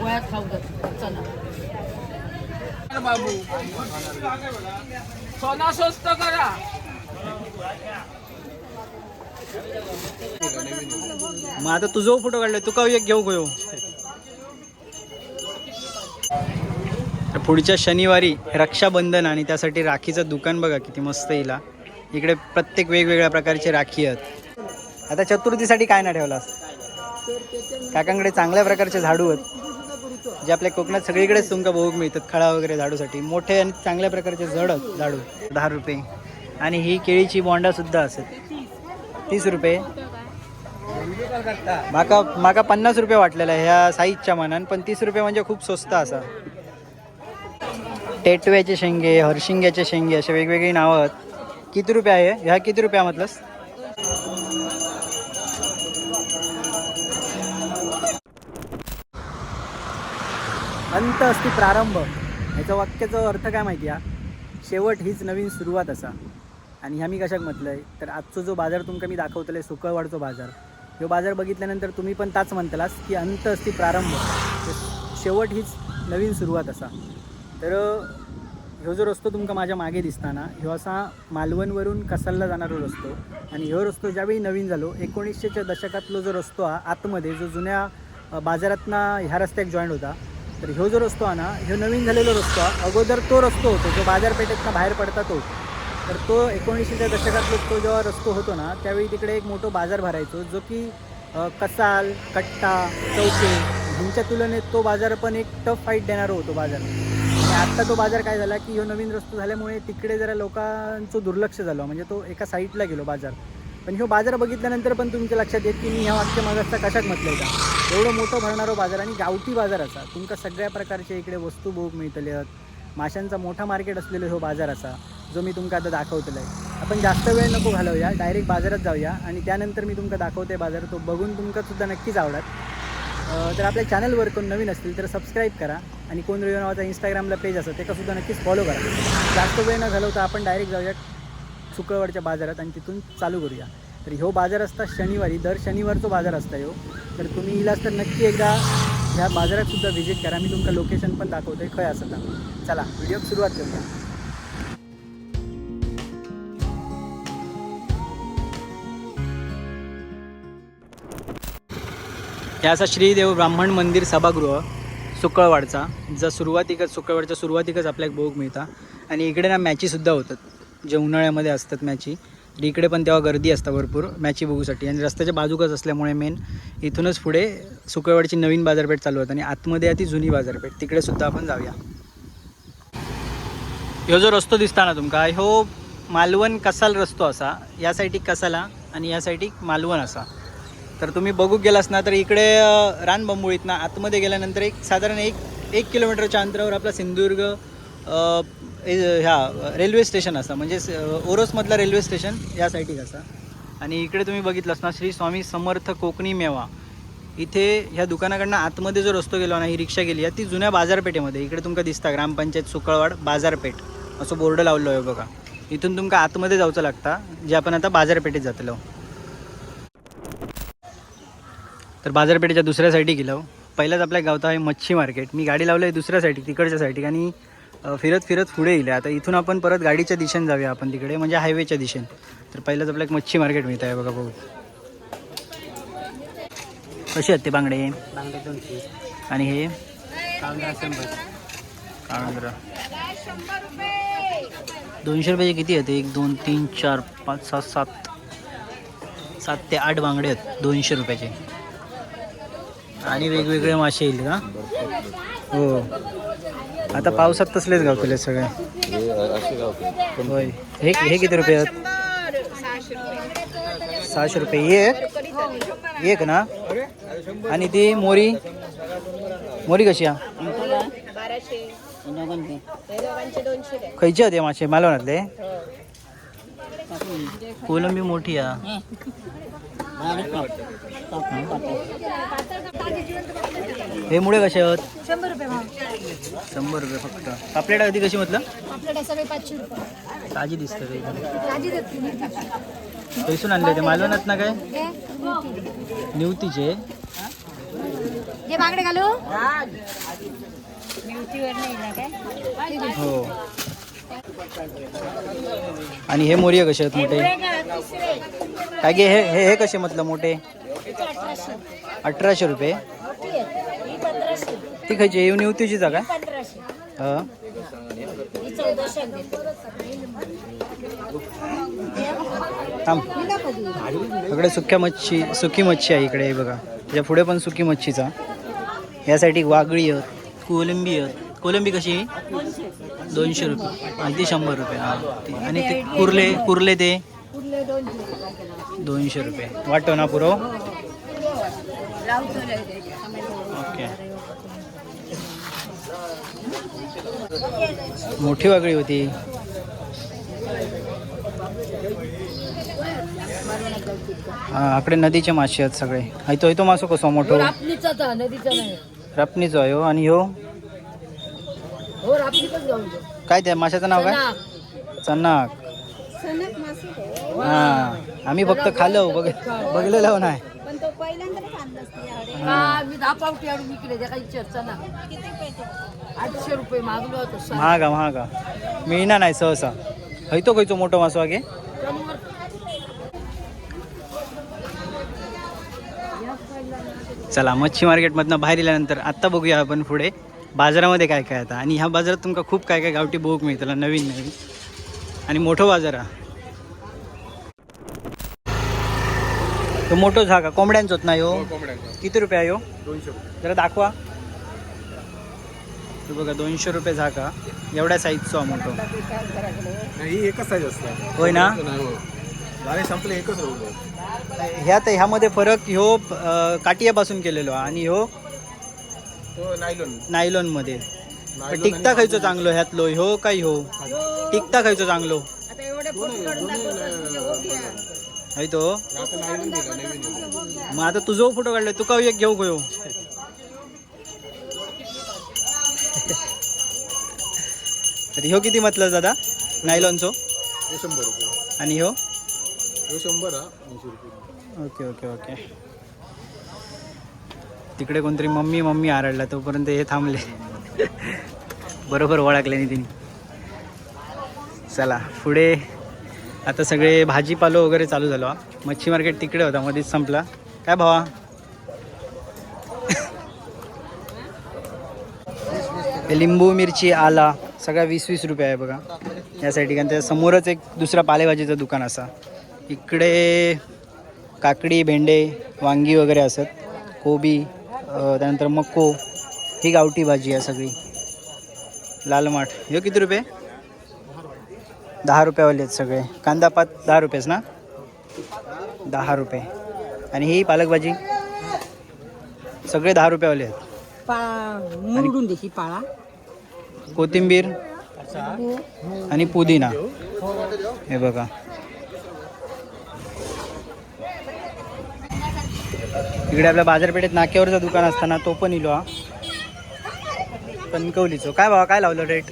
गोळ्यात खाऊ चला. बाबू. सोना स्वस्त करा. मग आता तुझो फोटो काढलाय तू का एक घेऊ घेऊ पुढच्या शनिवारी रक्षाबंधन आणि त्यासाठी राखीचं दुकान बघा किती मस्त येईल इकडे प्रत्येक वेगवेगळ्या प्रकारचे राखी आहेत. आता चतुर्थीसाठी काय ना ठेवलास? काकांकडे चांगल्या प्रकारचे झाडू आहेत. जे आपल्या कोकणात सगळीकडेच तुमका बघूक मिळतात खळा वगैरे झाडूसाठी. मोठे आणि चांगल्या प्रकारचे जड झाडू. दहा रुपये. आणि ही केळीची बोंडा सुद्धा असत तीस रुपये. माका माका पन्नास रुपये वाटलेला आहे ह्या साईजच्या मानान पण तीस रुपये म्हणजे खूप स्वस्त असा. टेटव्याचे शेंगे हरशिंग्याचे शेंगे असे वेगवेगळी नावं आहेत. किती रुपये आहे? ह्या किती रुपया म्हटलंस अंत असती प्रारंभ. ह्याच्या वाक्याचा अर्थ काय माहिती आहे? शेवट हीच नवीन सुरुवात असा. आणि ह्या मी कशाक आहे तर आजचो जो बाजार तुमका मी दाखवतले सुकळवाडचो बाजार. ह्यो बाजार बघितल्यानंतर तुम्ही पण ताच म्हणतलास की अंत असती प्रारंभ. शेवट हीच नवीन सुरुवात असा. तर ह्यो जो रस्तो तुमका माझ्या मागे दिसताना ह्यो असा मालवणवरून कसालला जाणारो रस्तो. आणि ह्यो रस्तो ज्यावेळी नवीन झालो एकोणीसशेच्या दशकातलो जो रस्तो हा आतमध्ये जो जुन्या बाजारातना ह्या रस्त्याक जॉईंट होता तर ह्यो जो रस्तो आहे ना ह्यो नवीन झालेलो रस्तो आहे. अगोदर तो रस्तो होतो जो बाजारपेठेतनं बाहेर पडता तो. तर तो एकोणीसशेच्या दशकातलो तो जेव्हा रस्तो होतो ना त्यावेळी तिकडे एक मोठो बाजार भरायचो जो की कसाल कट्टा चौके ह्यांच्या तुलनेत तो बाजार पण एक टफ फाईट देणारा होतो बाजार. आणि आत्ता तो बाजार काय झाला की ह्यो नवीन रस्तो झाल्यामुळे तिकडे जरा लोकांचं दुर्लक्ष झालं. म्हणजे तो एका साईडला गेलो बाजार. पण ह्यो बाजार बघितल्यानंतर पण तुमच्या लक्षात येत की मी ह्या वाक्य मागासचा कशात म्हटलं का? एवढं मोठं भरणारा बाजार आणि गावठी बाजार असा. तुमका सगळ्या प्रकारचे इकडे वस्तू बघूक मिळतले माशांचा मोठा मार्केट असलेलो ह्यो बाजार असा जो मी तुमका आता दाखवतलो आहे आपण जास्त वेळ नको घालवूया डायरेक्ट बाजारात जाऊया आणि त्यानंतर मी तुमका दाखवते बाजार तो बघून तुमका सुद्धा नक्कीच आवडत तर आपल्या चॅनलवर कोण नवीन असतील तर सबस्क्राईब करा आणि कोण रेडिओ नावाचा इंस्टाग्रामला पेज असतं ते सुद्धा नक्कीच फॉलो करा. जास्त वेळ न घालवता आपण डायरेक्ट जाऊया शुक्रवारच्या बाजारात आणि तिथून चालू करूया. तर ह्यो बाजार असता शनिवारी दर शनिवारचा बाजार असता ह्यो. तर तुम्ही इलाच तर नक्की एकदा ह्या बाजारात सुद्धा व्हिजिट करा. मी तुमका लोकेशन पण दाखवतोय खय असता चला व्हिडिओ सुरुवात करूया. हे असा श्रीदेव ब्राह्मण मंदिर सभागृह सुकळवाडचा. जर सुरुवातीकच सुकळवाडच्या सुरुवातीकच आपल्याला बोग मिळता. आणि इकडे ना मॅचीसुद्धा होतात. जे उन्हाळ्यामध्ये असतात मॅची इकडे पण तेव्हा गर्दी असतात भरपूर मॅची बघूसाठी. आणि रस्त्याच्या बाजूकच असल्यामुळे मेन इथूनच पुढे सुकळवाडची नवीन बाजारपेठ चालू होत. आणि आतमध्ये आहे ती जुनी बाजारपेठ. तिकडे सुद्धा आपण जाऊया. ह्यो जो रस्तो दिसता ना तुमका ह्यो मालवण कसाल रस्तो असा? या साईडीक कसाला आणि या साईडीक मालवण असा? तर तुम्ही बघू गेलास ना तर इकडे अ, ना आतमध्ये गेल्यानंतर एक साधारण एक एक किलोमीटरच्या अंतरावर आपला सिंधुदुर्ग ए- ह्या रेल्वे स्टेशन असा म्हणजे ओरोसमधलं ओरोसमधला रेल्वे स्टेशन या साईडीक असा. आणि इकडे तुम्ही बघितलंस ना श्री स्वामी समर्थ कोकणी मेवा. इथे ह्या दुकानाकडनं आतमध्ये जो रस्तो गेलो ना ही रिक्षा गेली आहे ती जुन्या बाजारपेठेमध्ये इकडे तुमका दिसता ग्रामपंचायत सुकळवाड बाजारपेठ असं बोर्ड लावलो आहे बघा. इथून तुमका आतमध्ये जाऊचं लागता जे आपण आता बाजारपेठेत जातलो. तर बाजारपेठेच्या दुसऱ्या साईडी गेलो. पहिल्याच आपल्या गावता आहे मच्छी मार्केट. मी गाडी लावलं आहे दुसऱ्या साईडी तिकडच्या साईडी. आणि फिरत फिरत पुढे येईल. आता इथून आपण परत गाडीच्या दिशेने जाऊया आपण तिकडे म्हणजे हायवेच्या दिशेने. तर पहिल्याच आपल्याला एक मच्छी मार्केट मिळत आहे बघा बघू. कसे आहेत ते बांगडे? बांगडे दोनशे. आणि हे? काळंद्रा दोनशे रुपयाचे किती आहेत? एक दोन तीन चार पाच सहा सात. सात ते आठ बांगडे आहेत दोनशे रुपयाचे. आणि वेगवेगळे मासे येईल का? हो. आता पावसात तसलेच गावतले सगळे. होय. हे हे किती रुपये आहेत? सहाशे रुपये. एक एक ना? आणि ती मोरी? मोरी कशी आहे? खयचे होते मासे? मालवणातले? कोलंबी मोठी आ हे मुळे कसे आहोत? शंभर रुपये भाव. शंभर रुपये फक्त. पापलेट कधी कशी म्हटलं? आपल्याकडे सगळे पाचशे रुपये. ताजी दिसतं. ताजी. पैसून आणले ते मालवणात ना काय? हे. निवतीचे बांगडे घालू? हो. आणि हे मोर्य कसे आहेत मोठे? काय गे हे हे हे कसे म्हटलं मोठे? अठराशे रुपये. ती खायची येऊन येऊ तुझी जागा थांब. इकडे सुक्या मच्छी सुकी मच्छी आहे इकडे बघा. त्याच्या पुढे पण सुकी मच्छीचा यासाठी वागळी आहेत कोलंबी आहेत. कोलंबी कशी दोनशे रुपये. आणि ती शंभर रुपये. हा ती. आणि ते कुर्ले कुर्ले ते? दोनशे रुपये. वाटतो ना पुरो? ओके. मोठी वागळी होती. हा आकडे नदीचे मासे आहेत सगळे. हायतो तो मासो कसो मोठो? रपणीचो आहे हो. आणि ह्यो? हो काय त्या माशाचं नाव काय? चनाक हा आम्ही फक्त खाल्लो बघ बघलेलो नाही. मी दहा पावटी आणून विकले त्या काही चर्चा ना आठशे रुपये मागलो होतो सा- महागा महागा मिळणार नाही सहसा. हयतो खयचो मोठो मासो आगे. चला मच्छी मार्केटमधनं बाहेर गेल्यानंतर आत्ता बघूया आपण पुढे. बाजारामध्ये काय काय आता? आणि ह्या बाजारात तुमका खूप काय काय गावठी बोग मिळतला नवीन नवीन. आणि मोठं बाजार हा. तो मोठो झाका कोंबड्यांचोच नाही हो किती रुपये आहे हो जरा दाखवा. तू बघा दोनशे रुपये झाका एवढ्या साईजचा हा मोठो. नाही एकच साईज असतात होय ना? गाणे संपले एकच राहू ह्यात ह्यामध्ये फरक ह्यो काटियापासून केलेलो हा. आणि ह्यो नायलॉन. नायलॉनमध्ये. पण टिकता खायचो चांगलो ह्यातलो ह्यो काय ह्यो टिकता खायचो चांगलो. आता एवढे फोटो काढून दाखवतात, तुझे हो. हाय तो. आता नायलॉन दिला नवीन मग आता तुझो फोटो काढलाय तुका एक घेऊ गयो? तर ह्यो किती म्हटलं दादा? नायलॉनचो? हे शंभर रुपये. आणि ह्यो? हे शंभर हा ओके ओके ओके. तिकडे कोणतरी मम्मी मम्मी आरडला तोपर्यंत हे थांबले. बरोबर ओळखले नाही तिने. चला पुढे आता सगळे भाजीपालो वगैरे चालू झालो मच्छी मार्केट तिकडे होता मध्येच संपला. काय भावा? लिंबू मिरची आला सगळा वीस वीस रुपये आहे बघा. यासाठी कारण त्या समोरच एक दुसरा पालेभाजीचं दुकान असा. इकडे काकडी भेंडे वांगी वगैरे असत कोबी त्यानंतर मक्को ही गावठी भाजी आहे सगळी. लाल माठ. हे किती रुपये? दहा रुपयावाले आहेत सगळे. कांदा पात दहा रुपयेच ना? दहा रुपये. आणि ही पालक भाजी? सगळे दहा रुपयावाले आहेत. पाळा. कोथिंबीर आणि पुदिना. हे बघा. इकडे आपल्या बाजारपेठेत नाक्यावरचं दुकान असताना तो पण इलो हा. कणकवलीचो. काय भावा काय लावलं रेट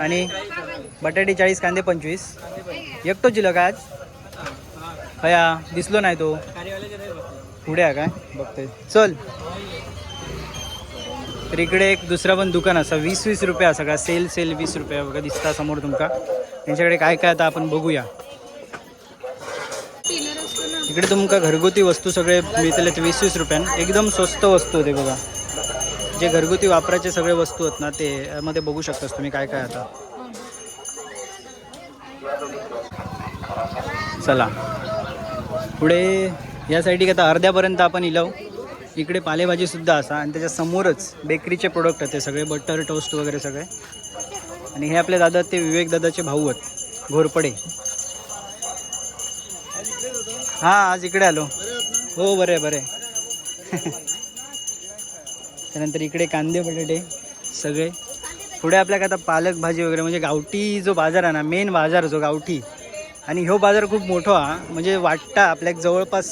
आणि बटाटे चाळीस कांदे पंचवीस. एकटो दिलं काय आज. खया दिसलो नाही तो. पुढे आहे काय? बघतोय. चल. तर इकडे एक दुसरा पण दुकान असा. वीस वीस रुपये असं का? सेल सेल वीस रुपया बघा दिसता समोर तुमका. त्यांच्याकडे काय काय आता आपण बघूया. इकडे तुमका घरगुती वस्तू सगळे मिळतले वीस वीस रुपयान. एकदम स्वस्त वस्तू होते बघा. जे घरगुती वापराचे सगळे वस्तू आहेत ना ते यामध्ये बघू शकतास तुम्ही काय काय आता. चला. पुढे या साईडी आता अर्ध्यापर्यंत आपण इलाव. इकडे पालेभाजी सुद्धा असा आणि त्याच्या समोरच बेकरीचे प्रोडक्ट आहेत ते सगळे बटर टोस्ट वगैरे सगळे. आणि हे आपले दादा ते विवेक दादाचे भाऊ आहेत घोरपडे. हां आज इकडे आलो. हो बरे बरे त्यानंतर इकडे कांदे बटाटे सगळे. पुढे आपल्याकडे आता पालक भाजी वगैरे म्हणजे गावठी जो बाजार आहे ना मेन बाजार जो गावठी. आणि ह्यो बाजार खूप मोठा हा म्हणजे वाटता आपल्याक जवळपास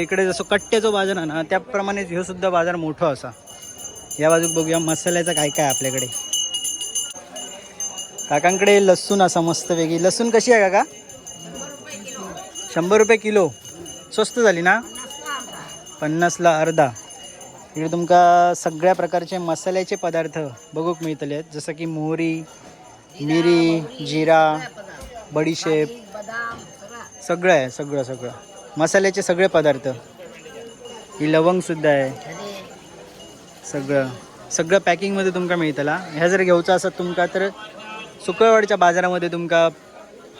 इकडे जसं कट्ट्याचा बाजार आहे ना त्याप्रमाणे ह्यो सुद्धा बाजार मोठा असा. या बाजूक बघूया मसाल्याचं काय काय आपल्याकडे. काकांकडे लसूण असा मस्त वेगळी लसूण कशी आहे काका? शंभर रुपये किलो. स्वस्त झाली ना? पन्नासला अर्धा. इकडे तुमका सगळ्या प्रकारचे मसाल्याचे पदार्थ बघूक मिळतले जसं की मोहरी मिरी जिरा बडीशेप. सगळं आहे सगळं सगळं. मसाल्याचे सगळे पदार्थ. ही लवंग सुद्धा आहे. सगळं. सगळं पॅकिंगमध्ये तुमका मिळतला. ह्या जर घेऊचा असत तुमका तर सुकळवाडीच्या बाजारामध्ये तुमका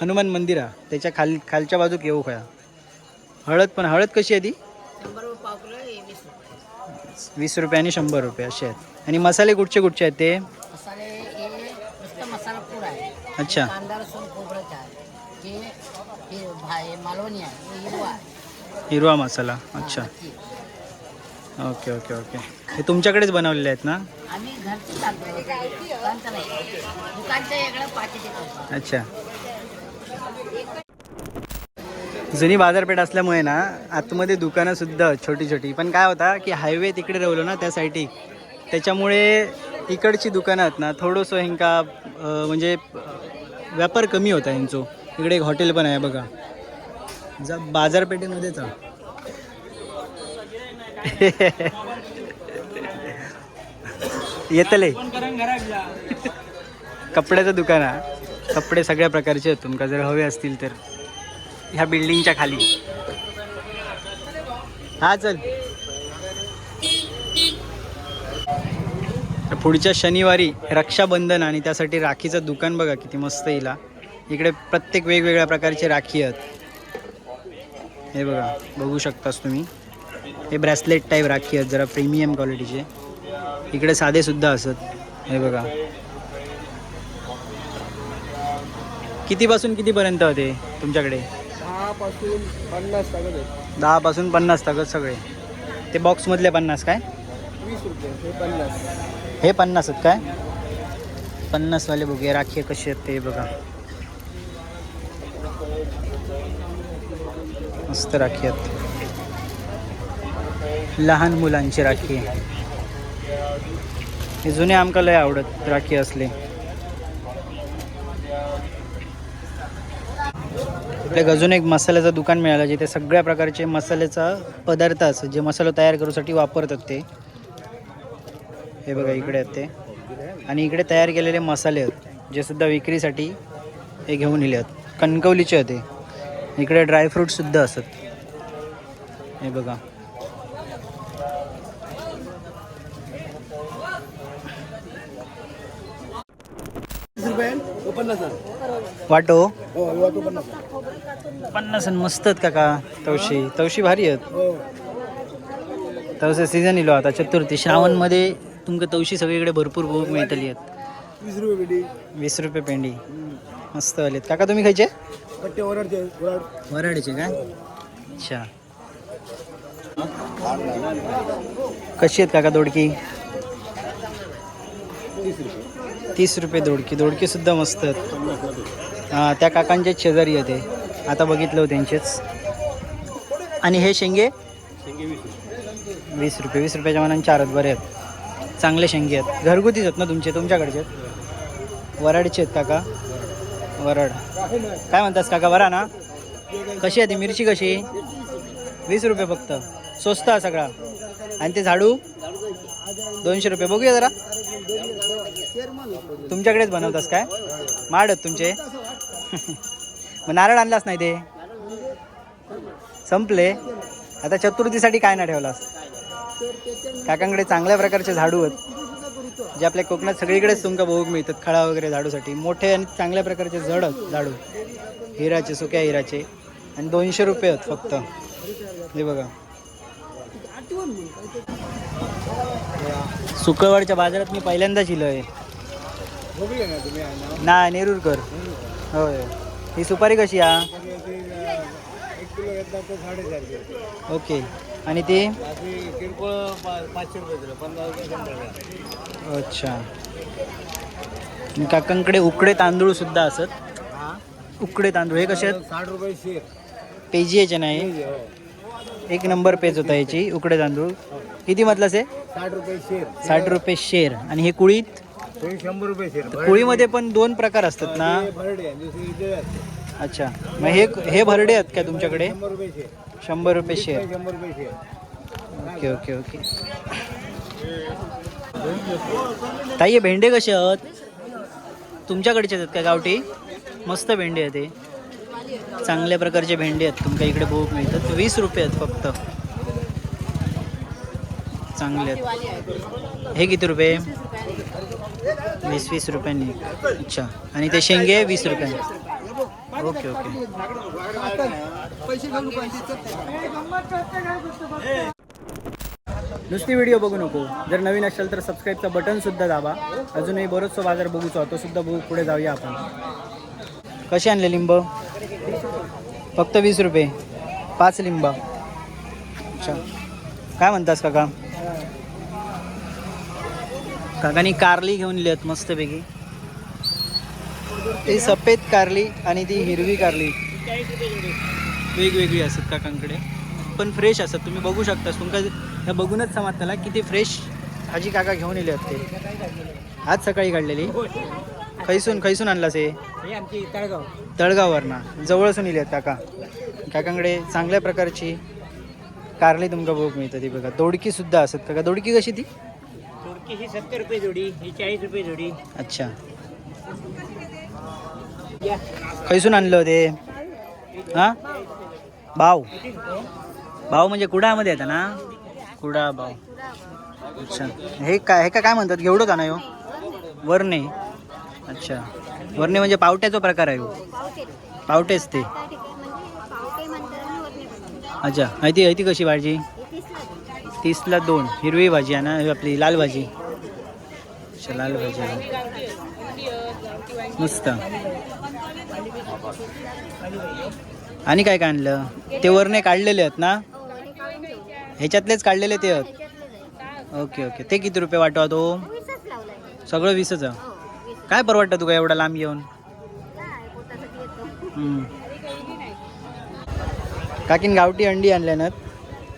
हनुमान मंदिर आहे त्याच्या खाल खालच्या बाजूक येऊ खया. हळद पण हळद कशी आहे ती? हे वीस रुपये. आणि शंभर रुपये असे आहेत. आणि मसाले कुठचे कुठचे आहेत ते? हे अच्छा. हे हे हे हे हिरवा मसाला अच्छा. Okay okay okay. हे तुमच्याकडेच बनवलेले आहेत ना? अच्छा. जुनी बाजारपेठ असल्यामुळे ना आतमध्ये दुकानं सुद्धा छोटी छोटी. पण काय होता की हायवे तिकडे राहिलो ना त्या साईडी त्याच्यामुळे इकडची दुकानं आहेत ना थोडंसं ह्यांका म्हणजे व्यापार कमी होता ह्यांचो. इकडे एक हॉटेल पण आहे बघा. जा बाजारपेठेमध्येच जा. येतले. कपड्याचं दुकान आहे. कपडे सगळ्या प्रकारचे आहेत. तुमका जर हवे असतील तर. ह्या बिल्डिंगच्या खाली. हा चल. पुढच्या शनिवारी रक्षाबंधन आणि त्यासाठी राखीचं दुकान बघा किती मस्त येईल इकडे प्रत्येक वेगवेगळ्या प्रकारचे राखी आहेत. हे बघा बघू शकतास तुम्ही. हे ब्रेसलेट टाईप राखी आहेत जरा प्रीमियम क्वालिटीचे. इकडे साधे सुद्धा असत. हे बघा. कितीपासून कितीपर्यंत होते तुमच्याकडे? दहापासून पन्नास आहेत दहापासून पन्नास तक सगळे. ते बॉक्समधले पन्नास काय? वीस रुपये हे पन्नास. हे पन्नास आहेत काय? पन्नासवाले बघूया राखी कशी आहेत ते बघा. मस्त राखी आहेत. लहान मुलांची राखी. आहे हे जुने आमका लय आवडत राखी असले. आपल्याक अजून एक मसाल्याचं दुकान मिळालं जिथे सगळ्या प्रकारचे मसाल्याचा पदार्थ असतात जे मसाला तयार करूसाठी वापरतात ते. हे बघा इकडे आहेत ते. आणि इकडे तयार केलेले मसाले आहेत जे सुद्धा विक्रीसाठी हे घेऊन इले आहेत. कणकवलीचे होते इकडे ड्रायफ्रूट सुद्धा असत हे बघा. वाटो. हो तो पन्नास पन्नास आणि मस्त आहेत काका तवशी. तवशी भारी आहेत. तवसे सीझन इलो आता चतुर्थी. श्रावणमध्ये तुमका तवशी सगळीकडे भरपूर बघूक मिळतली आहेत. वीस रुपये पेटी वीस रुपये पेंडी. मस्त आलेत काका तुम्ही खायचे? वराडीचे काय अच्छा. कशी आहेत काका दोडकी? तीस रुपये. दोडकी. दोडकी सुद्धा मस्त आहेत. हां त्या काकांचेच शेजारी आहे ते. आता बघितलं त्यांचेच. आणि हे शेंगे? वीस रुपये. वीस रुपये रुपयाच्या मनाने चार आहेत बरे आहेत. चांगले शेंगे आहेत. घरगुतीच आहेत ना तुमचे? तुमच्याकडचे आहेत? वराडचे आहेत काका. वराड काय म्हणतास काका? बरा ना? कशी आहे ती? मिरची कशी? वीस रुपये फक्त. स्वस्त आहे सगळा. आणि ते झाडू? दोनशे रुपये. बघूया जरा. तुमच्याकडेच बनवतास काय? माड आहेत तुमचे. मग नारळ आणलास नाही ते? संपले. आता चतुर्थीसाठी काय ना ठेवलास? काकांकडे चांगल्या प्रकारचे झाडू आहेत. जे आपल्या कोकणात सगळीकडेच तुमका बघूक मिळतात खळा वगैरे झाडूसाठी. मोठे आणि चांगल्या प्रकारचे जड आहेत झाडू. हिराचे सुक्या हिराचे. आणि दोनशे रुपये आहेत फक्त. हे बघा. सुकळवाडच्या बाजारात मी पहिल्यांदाच इलो आहे ना? नेरूरकर. होय. ही सुपारी कशी आ ओके. आणि ती? किरकोळ पाचशे रुपये अच्छा काकांकडे उकडे तांदूळ सुद्धा असत. उकडे तांदूळ. हे कसे आहेत? साठ रुपये शेर पेजीचे नाही. एक नंबर पेज होता याची. उकडे तांदूळ. किती मधलाच आहे? साठ रुपये शेर. साठ रुपये शेर. आणि हे कुळीत? हे शंभर रुपये शेर तर कुळीमध्ये पण दोन प्रकार असतात ना? हे भरडे दुसरी. अच्छा. मग हे हे भरडे आहेत का तुमच्याकडे? शंभर रुपये शेर शंभर रुपये शेर शंभर रुपये शेर ओके ओके ओके. ताई हे भेंडे कसे आहेत? तुमच्याकडचे आहेत का गावठी? मस्त भेंडे आहेत ते चांगल्या प्रकारचे भेंडे आहेत. तुमच्या इकडे बहुत मिळतात. वीस रुपये आहेत फक्त. चांगले आहेत. हे किती रुपये? वीस वीस रुपयांनी. अच्छा. आणि ते शेंगे वीस रुपयांनी. Okay okay. नुसती व्हिडिओ बघू नको. जर नवीन असेल तर सबस्क्राईबचा बटन सुद्धा दाबा. अजूनही बरोचसो बाजार बघूचो. तो सुद्धा बघू पुढे जाऊया आपण. कसे आणले लिंब? फक्त वीस रुपये. पाच लिंब. अच्छा. काय म्हणतास काका? काकानी कारली घेऊन लिहित मस्तपैकी. ती सफेद कारली आणि ती हिरवी कारली. वेगवेगळी असतात काकांकडे. पण फ्रेश असतात. तुम्ही बघू शकता. तुमका ह्या बघूनच समजताला किती फ्रेश भाजी काका घेऊन येले ते. आज सकाळी काढलेली. खैसून खैसून आणलास हे? हे आमची तळगाव. तळगाववरना. जवळसून इले काका. काकांकडे चांगल्या प्रकारची कारली तुमका बघूक मिळतं ती बघा. दोडकी सुद्धा असत काका दोडकी कशी ती? की ही सत्तर रुपये जोडी ही चाळीस रुपये जोडी. अच्छा. खैसून आणलं ते हा? भाव भाव म्हणजे कुडामध्ये येतं ना? कुडा भाव अच्छा. हे काय हे काय म्हणतात? घेवडं का नाही हो? वरणे. अच्छा. वरणे म्हणजे पावट्याचा प्रकार आहे हो. पावटेच ते. अच्छा. माहिती आहे ती कशी भाजी? तीसला दोन हिरवी भाजी आहे ना आपली लाल भाजी. अच्छा लाल भाजी आहे. मस्त. आणि काय काय आणलं? ते वरणे काढलेले आहेत ना? ह्याच्यातलेच काढलेले ते? आहेत ओके ओके. ते किती रुपये वाटवा तो? सगळं वीसच काय परवडतं तुका एवढा लांब येऊन? काकीन गावठी अंडी आणल्या ना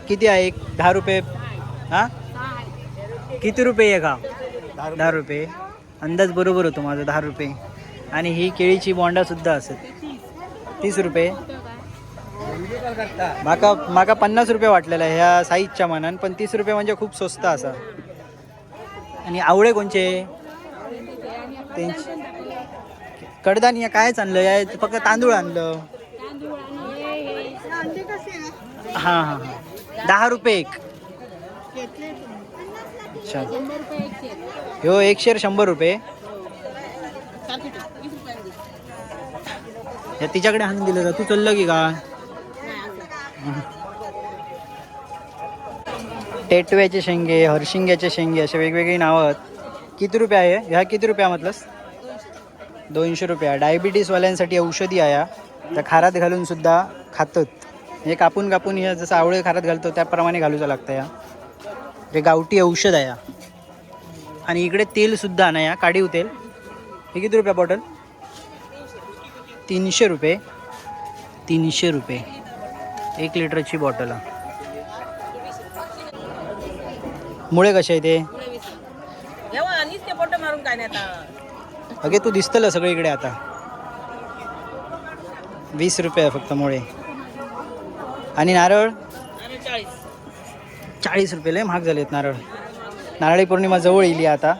किती आहे? एक दहा रुपये हा? किती रुपये आहे का दहा रुपये. अंदाज बरोबर होतो माझा दहा रुपये. आणि ही केळीची बोंडा सुद्धा असत तीस रुपये. माका माका पन्नास रुपये वाटलेला आहे ह्या साईजच्या मानान. पण तीस रुपये म्हणजे खूप स्वस्त असा. आणि आवळे कोणचे? त्यांचे. कडधान्य कायच आणलं? या फक्त तांदूळ आणलं. हां हां हां. दहा रुपये एक. अच्छा ह्यो एक शेर शंभर रुपये. या तिच्याकडे आणून दिलं का तू चाललं की का? टेटव्याचे शेंगे हरशिंग्याचे शेंगे असे वेगवेगळी नावं आहेत. किती रुपये आहे? ह्या किती रुपया म्हटलंस? दोनशे रुपया. डायबिटीसवाल्यांसाठी औषधी आहे या. त्या खारात घालून सुद्धा खातात. हे कापून कापून ह्या जसं आवळे खारात घालतो त्याप्रमाणे घालूचं लागतं या हे गावठी औषध आहे या. आणि इकडे तेल सुद्धा आणा या. काढीव तेल. हे किती रुपया बॉटल? तीनशे रुपये. तीनशे रुपये. एक लिटरची बॉटल. मुळे कसे आहे ते? अगे तू दिसतलं सगळीकडे आता. वीस रुपये फक्त मुळे. आणि नारळ? चाळीस रुपये लय महाग झालेत नारळ. नारळी पौर्णिमा जवळ येईल आता.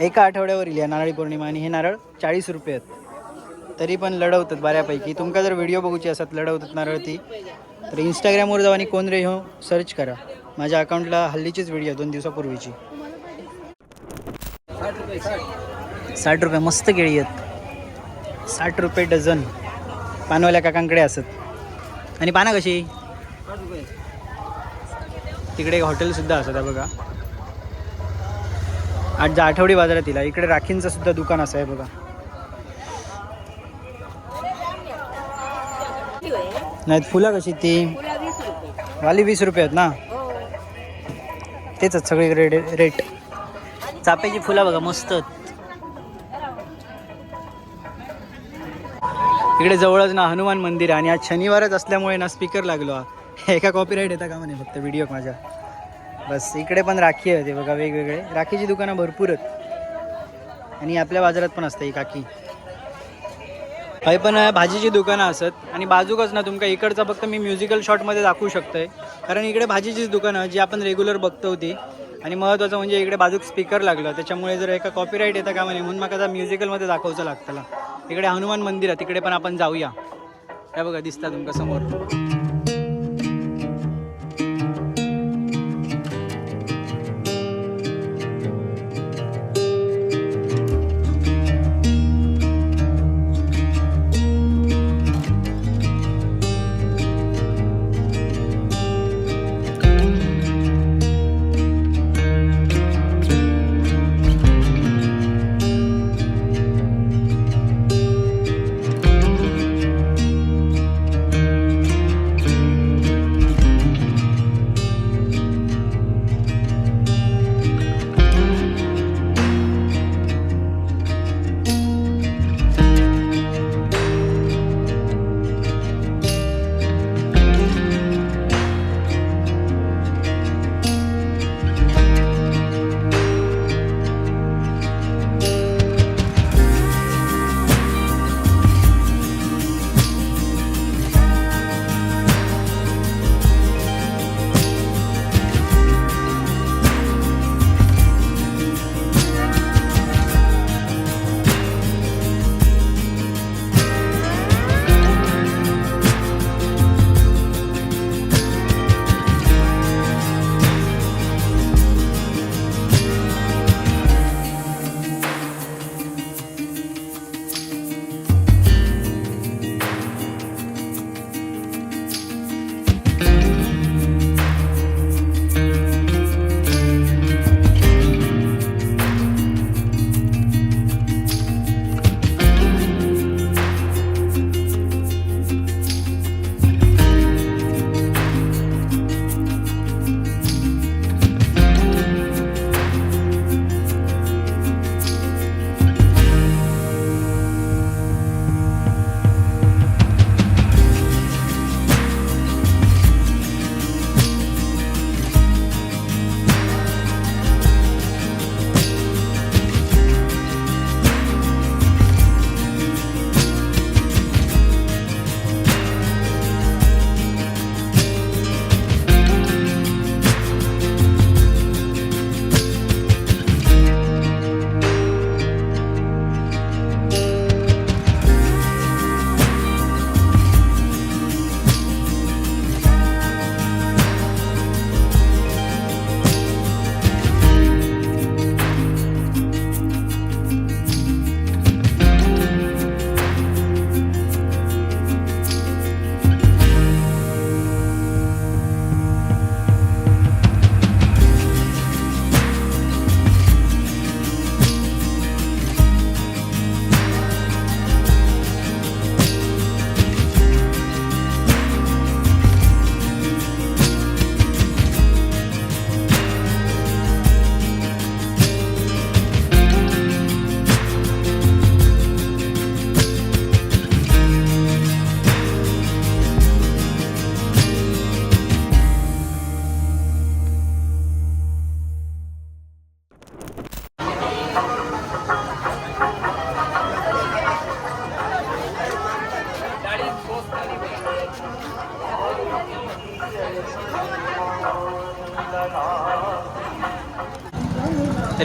एका आठवड्यावर येईल नारळी पौर्णिमा आणि हे नारळ चाळीस रुपये आहेत. तरी पण लढवतात बऱ्यापैकी. तुमका जर व्हिडिओ बघूची असतात लढवतात नारळ ती तर इंस्टाग्रामवर जाऊ आणि कोण रे हो सर्च करा. माझ्या अकाउंटला हल्लीचीच व्हिडिओ दोन दिवसापूर्वीची. साठ रुपये मस्त केळी आहेत. साठ रुपये डझन. पानवाल्या काकांकडे असत. आणि पानं कशी? तिकडे एक हॉटेलसुद्धा असत बघा. आज जा आठवडी बाजारात इकडे राखींचं सुद्धा दुकान असं आहे बघा. नाहीत फुलं कशी ती? वाली वीस रुपये आहेत ना? तेच सगळे रेट रे- रेट. चाप्याची फुलं बघा मस्त इकडे जवळच ना हनुमान मंदिर आहे आणि आज शनिवारच असल्यामुळे ना स्पीकर लागलो हा. एका कॉपीराईट येता का म्हणे फक्त व्हिडिओ माझ्या. बस इकडे पण राखी आहे ते बघा वेगवेगळे. राखीची दुकानं भरपूर आहेत. आणि आपल्या बाजारात पण असतं ही काकी काही पण भाजीची दुकानं असत. आणि बाजूकच ना तुमका इकडचा फक्त मी म्युझिकल शॉटमध्ये दाखवू शकतोय. कारण इकडे भाजीचीच दुकानं जी आपण रेग्युलर बघतो होती आणि महत्त्वाचं म्हणजे इकडे बाजूक स्पीकर लागलं. त्याच्यामुळे जर एका कॉपीराईट येतं का म्हणे म्हणून मग आता म्युझिकलमध्ये दाखवचं लागतं इकडे हनुमान मंदिर आहे तिकडे पण आपण जाऊया. हे बघा दिसता तुमका समोर.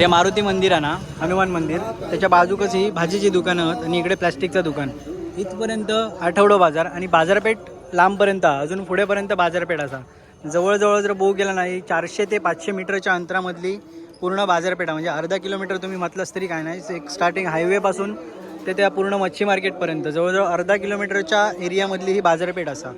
तर हे मारुती मंदिर आहे ना हनुमान मंदिर. त्याच्या बाजूकच ही भाजीची दुकानं आहेत आणि इकडे प्लॅस्टिकचं दुकान. इथपर्यंत आठवडो बाजार आणि बाजारपेठ लांबपर्यंत अजून पुढेपर्यंत बाजारपेठ असा. जवळजवळ जर बो गेला नाही चारशे ते पाचशे मीटरच्या अंतरामधली पूर्ण बाजारपेठा म्हणजे अर्धा किलोमीटर तुम्ही म्हटलंच तरी काय नाही. एक स्टार्टिंग हायवेपासून ते त्या पूर्ण मच्छी मार्केटपर्यंत जवळजवळ अर्धा किलोमीटरच्या एरियामधली ही बाजारपेठ असा.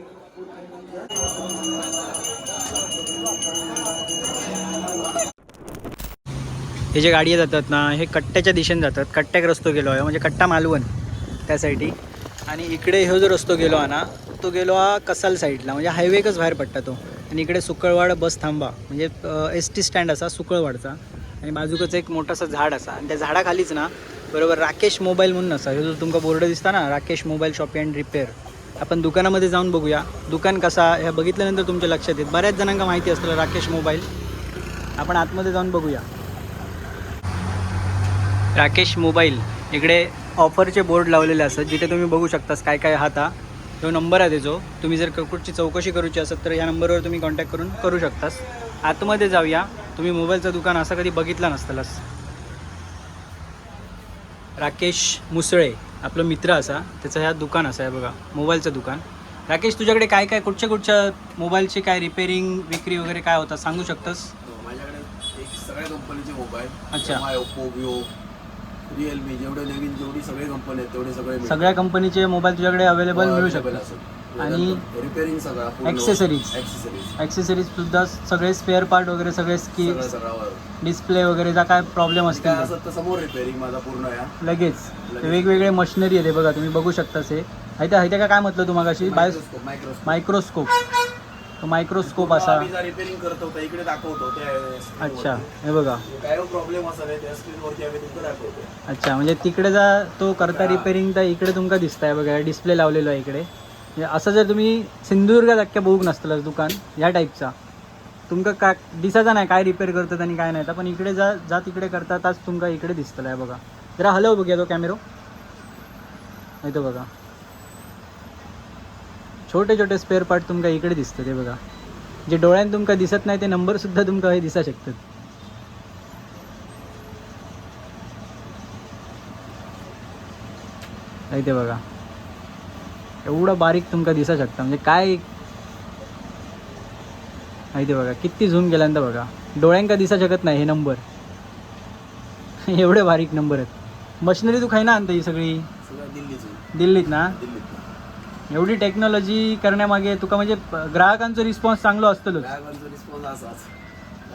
हे जे गाडी जातात ना हे कट्ट्याच्या दिशेने जातात. कट्ट्याक रस्तो गेलो आहे म्हणजे कट्टा मालवण त्यासाठी. आणि इकडे ह्यो जो रस्तो गेलो आहे ना तो गेलो हा कसाल साईडला म्हणजे हायवेकच बाहेर पडता तो. आणि इकडे सुकळवाड बस थांबा म्हणजे एस टी स्टँड असा सुकळवाडचा. आणि बाजूकच एक मोठासा झाड असा. आणि त्या झाडाखालीच ना बरोबर राकेश मोबाईल म्हणून असा. हे जो तुमका बोर्ड दिसता ना Rakesh mobile shop and repair. आपण दुकानामध्ये जाऊन बघूया. दुकान कसा ह्या बघितल्यानंतर तुमच्या लक्षात येईल. बऱ्याच जणांना माहिती असतं राकेश मोबाईल. आपण आतमध्ये जाऊन बघूया. राकेश मोबाईल. इकडे ऑफरचे बोर्ड लावलेले असतात. जिथे तुम्ही बघू शकतास काय काय हाता तो नंबर आहे त्याचो. तुम्ही जर कुठची चौकशी करूची असेल तर या नंबरवर तुम्ही कॉन्टॅक्ट करून करू शकतास. आतमध्ये जाऊया. तुम्ही मोबाईलचं दुकान असं कधी बघितलं नसतलंच राकेश मुसळे आपलं मित्र असा. त्याचं ह्या दुकान असं आहे बघा. मोबाईलचं दुकान. राकेश तुझ्याकडे काय काय कुठच्या कुठच्या मोबाईलची काय रिपेरिंग विक्री वगैरे काय होता? सांगू शकतोस? माझ्याकडे एक सगळ्या कंपनीचे मोबाईल अच्छा. ओप्पो विवो रिअलमी जेवढे नवीन जेवढी सगळे कंपनी आहेत तेवढे सगळे सगळ्या कंपनीचे मोबाईल तुझ्याकडे अवेलेबल मिळू शकतात. आणि रिपेअरिंग सगळा accessories. ऍक्सेसरीज ॲक्सेसरीज सुद्धा सगळे स्पेअर पार्ट वगैरे सगळे स्की सगळं सगळं डिस्प्ले वगैरेचा काय प्रॉब्लेम काय असतील. असं तर समोर रिपेअरिंग माझा पूर्ण आहे लगेच. ते वेगवेगळे मशिनरी आहे बघा तुम्ही बघू शकताच हे हायत्या हायत्या का काय म्हटलं तुम्हाला अशी बाय मायक्रोस्कोप मायक्रोस्कोप मायक्रोस्कोप तो मायक्रोस्कोप असा रिपेअरिंग करतो त्या इकडे दाखवतो त्या अच्छा. हे बघा. काय प्रॉब्लेम असा नाही त्या स्क्रीनवरती आम्ही दाखवतो. अच्छा म्हणजे तिकडे जा तो करता रिपेरिंग तर इकडे तुमका दिसताय बघा डिस्प्ले लावलेलो आहे इकडे. म्हणजे असं जर तुम्ही सिंधुदुर्गात अख्ख्या बघूक नसतलं दुकान ह्या टाईपचा तुमका का दिसायचा नाही काय रिपेअर करतात आणि काय नाही तर पण इकडे जा जा तिकडे करतात आज तुमका इकडे दिसतलं आहे बघा. जरा हलव बघूया तो कॅमेरो नाही तो बघा. छोटे छोटे स्पेअर पार्ट तुमका इकडे दिसतं ते बघा. जे डोळ्यात तुमका दिसत नाही ते नंबर सुद्धा तुमका हे दिसा शकतात. ते बघा. एवढं बारीक तुमका दिसा शकता. म्हणजे काय ते बघा. किती झूम केल्यानंतर बघा. डोळ्यांका दिसा शकत नाही हे नंबर एवढे बारीक नंबर आहेत. मशिनरी तू खाय ना आणता ही सगळी? दिल्लीत ना? दिल्लीत. एवढी टेक्नॉलॉजी करण्यामागे तुका म्हणजे ग्राहकांचा रिस्पॉन्स चांगलो ग्राहकांचा रिस्पॉन्स असाच.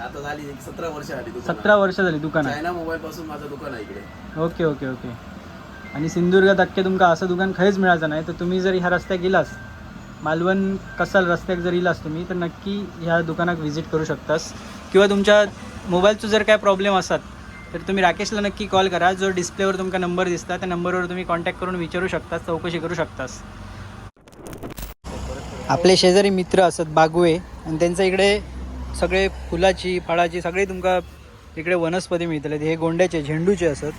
आता झाली एक सतरा वर्ष आली दुकानात. सतरा वर्ष झाली चायना मोबाईल पासून माझं दुकान आहे इकडे. Okay okay okay. आणि सिंधुदुर्गात अख्खे तुमका असं दुकान खंयच मिळायचं नाही तर तुम्ही जर ह्या रस्त्यात गेलास मालवण कसाल रस्त्यात जर इलास तुम्ही तर नक्की ह्या दुकानात व्हिजिट करू शकतास. किंवा तुमच्या मोबाईलचं जर काय प्रॉब्लेम असतात तर तुम्ही राकेशला नक्की कॉल करा. जो डिस्प्लेवर तुमका नंबर दिसता त्या नंबरवर तुम्ही कॉन्टॅक्ट करून विचारू शकतास चौकशी करू शकतास. आपले शेजारी मित्र असत बागवे आणि त्यांच्या इकडे सगळे फुलाची फळाची सगळे तुमका इकडे वनस्पती मिळतले. हे गोंड्याचे झेंडूचे असत.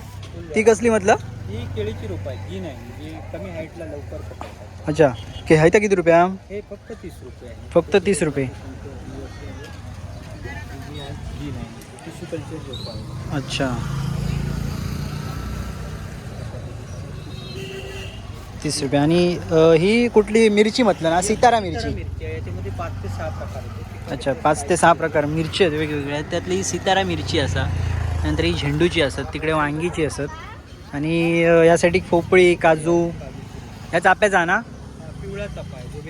ती कसली म्हटलं ही केळीची रोप आहे ही नाही. जी कमी हाईटला लवकर पकडतात. अच्छा. के हायता किती रुपया हे फक्त तीस रुपये आहे. फक्त तीस रुपये. आहे. नाही. टिश्यू कल्चर रोप आहे अच्छा. तीस रुपये. आणि अ, ही कुठली मिरची म्हटलं ना सितारा मिरची. मिरची याच्यामध्ये पाच ते सहा प्रकार आहेत. अच्छा पाच ते सहा प्रकार. मिरची आहेत वेगवेगळ्या त्यातली ही सितारा मिरची असा नंतर ही झेंडूची असत तिकडे वांगीची असत आणि अ, यासाठी खोपळी काजू ह्या चाप्याचा ना. हा, पिवळा चापा आहे जो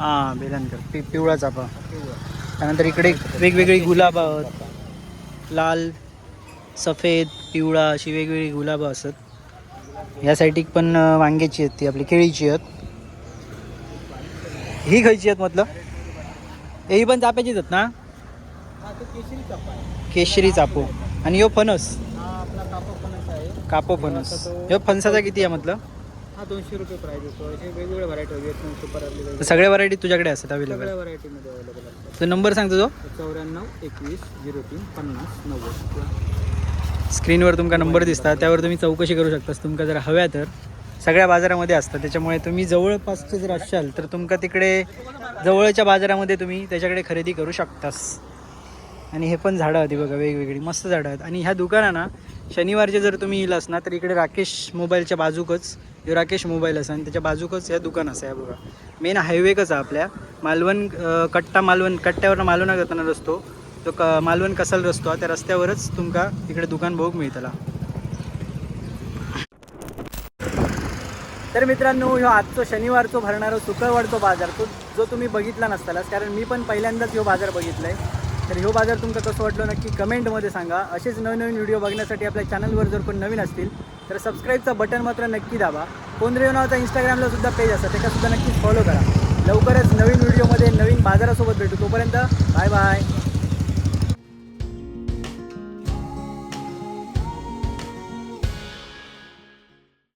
हां बेलनकर पि पिवळा चापा. पिवळा. त्यानंतर इकडे वेगवेगळी गुलाब आहेत लाल सफेद पिवळा अशी वेगवेगळी गुलाबं असत. या साईडीक पण वांग्याची आहेत ती आपली केळीची आहेत. ही खयची आहेत म्हटलं हे पण चाप्याचीच आहेत ना? हा तो केशरी चापा आणि ह्यो फणस. हा आपला कापा फणस. आहे कापो फणस ह्यो फणसाचा किती आहे म्हटलं हा दोनशे रुपये प्राईज वेगवेगळ्या व्हरायटी व्हिएतनाम सुपर अवेलेबल सगळ्या व्हरायटी तुझ्याकडे असतात अवेलेबल सगळ्या व्हरायटीमध्ये अवेलेबल असतात तो नंबर सांगतो जो चौऱ्याण्णव एकवीस झिरो तीन पन्नास नव्वद. स्क्रीनवर तुमका नंबर दिसतात त्यावर तुम्ही चौकशी करू शकतास तुमका जर हव्या तर सगळ्या बाजारामध्ये असतात. त्याच्यामुळे तुम्ही जवळपासचे जर असाल तर तुमका तिकडे जवळच्या बाजारामध्ये तुम्ही त्याच्याकडे खरेदी करू शकतास. आणि हे पण झाडं होती बघा वेगवेगळी मस्त झाडं आहेत. आणि ह्या दुकानांना शनिवारचे जर तुम्ही येलास ना तर इकडे राकेश मोबाईलच्या बाजूकच राकेश मोबाईल असा आणि त्याच्या बाजूकच ह्या दुकान असं आहे बघा. मेन हायवेकच आहे आपल्या? मालवण कट्टा मालवण कट्ट्यावरनं मालवणा जाताना रस्तो. तो क मालवण कसाल रस्तो आहे त्या रस्त्यावरच तुमका इकडे दुकान बघूक मिळतला. तर मित्रांनो ह्यो आजचो शनिवारचो भरणारो शुक्रवारचो बाजार तो जो तुम्ही बघितला नसतालाच कारण मी पण पहिल्यांदाच ह्यो बाजार बघितलाय. तर ह्यो बाजार तुमका कसं वाटलं नक्की कमेंटमध्ये सांगा. असेच नवनवीन व्हिडिओ बघण्यासाठी आपल्या चॅनलवर जर कोण नवीन असतील तर सबस्क्राईबचं बटन मात्र नक्की दाबा. कोंद्रेव नावाचा इंस्टाग्रामला सुद्धा पेज असतं त्याच्यासुद्धा नक्की फॉलो करा. लवकरच नवीन व्हिडिओमध्ये नवीन बाजारासोबत भेटू. तोपर्यंत बाय बाय